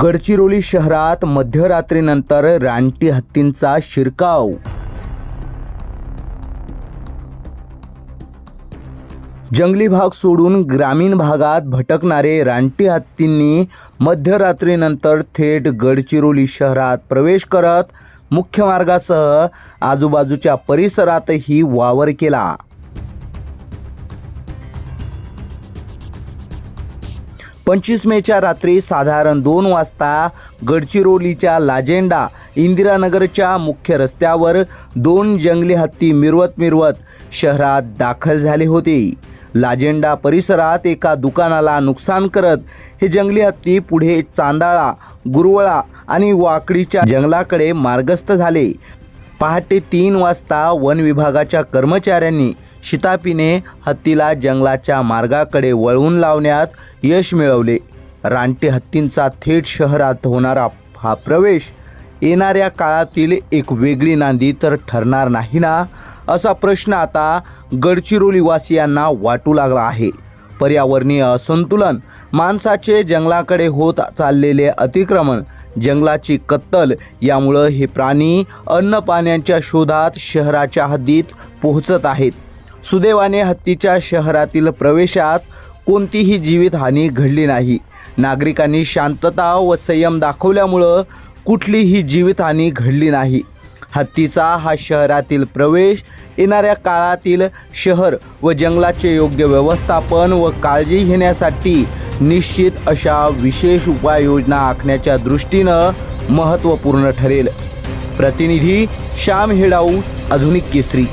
गडचिरोली शहरात मध्यरात्रीनंतर रानटी हत्तींचा शिरकाव. जंगली भाग सोडून ग्रामीण भागात भटकणारे रानटी हत्तींनी मध्यरात्रीनंतर थेट गडचिरोली शहरात प्रवेश करत मुख्य मार्गासह आजूबाजूच्या परिसरातही वावर केला. पंचवीस मेच्या रात्री साधारण दोन वाजता गडचिरोलीच्या लाजेंडा इंदिरानगरच्या मुख्य रस्त्यावर दोन जंगली हत्ती मिरवत मिरवत शहरात दाखल झाले होते. लाजेंडा परिसरात एका दुकानाला नुकसान करत हे जंगली हत्ती पुढे चांदाळा गुरवळा आणि वाकडीच्या जंगलाकडे मार्गस्थ झाले. पहाटे तीन वाजता वन विभागाच्या कर्मचाऱ्यांनी शितापीने हत्तीला जंगलाच्या मार्गाकडे वळवून लावण्यात यश मिळवले. रानटी हत्तींचा थेट शहरात होणारा हा प्रवेश येणाऱ्या काळातील एक वेगळी नांदी तर ठरणार नाही ना? असा प्रश्न आता गडचिरोलीवासियांना वाटू लागला आहे. पर्यावरणीय असंतुलन माणसाचे जंगलाकडे होत चाललेले अतिक्रमण जंगलाची कत्तल यामुळं हे प्राणी अन्न पाण्याच्या शोधात शहराच्या हद्दीत पोहोचत आहेत. सुदैवाने हत्तीच्या शहरातील प्रवेशात कोणतीही जीवितहानी घडली नाही. नागरिकांनी शांतता व संयम दाखवल्यामुळं कुठलीही जीवितहानी घडली नाही. हत्तीचा हा शहरातील प्रवेश येणाऱ्या काळातील शहर व जंगलाचे योग्य व्यवस्थापन व काळजी घेण्यासाठी निश्चित अशा विशेष उपाययोजना आखण्याच्या दृष्टीनं महत्त्वपूर्ण ठरेल. प्रतिनिधी श्याम हेडाऊ आधुनिक केसरी.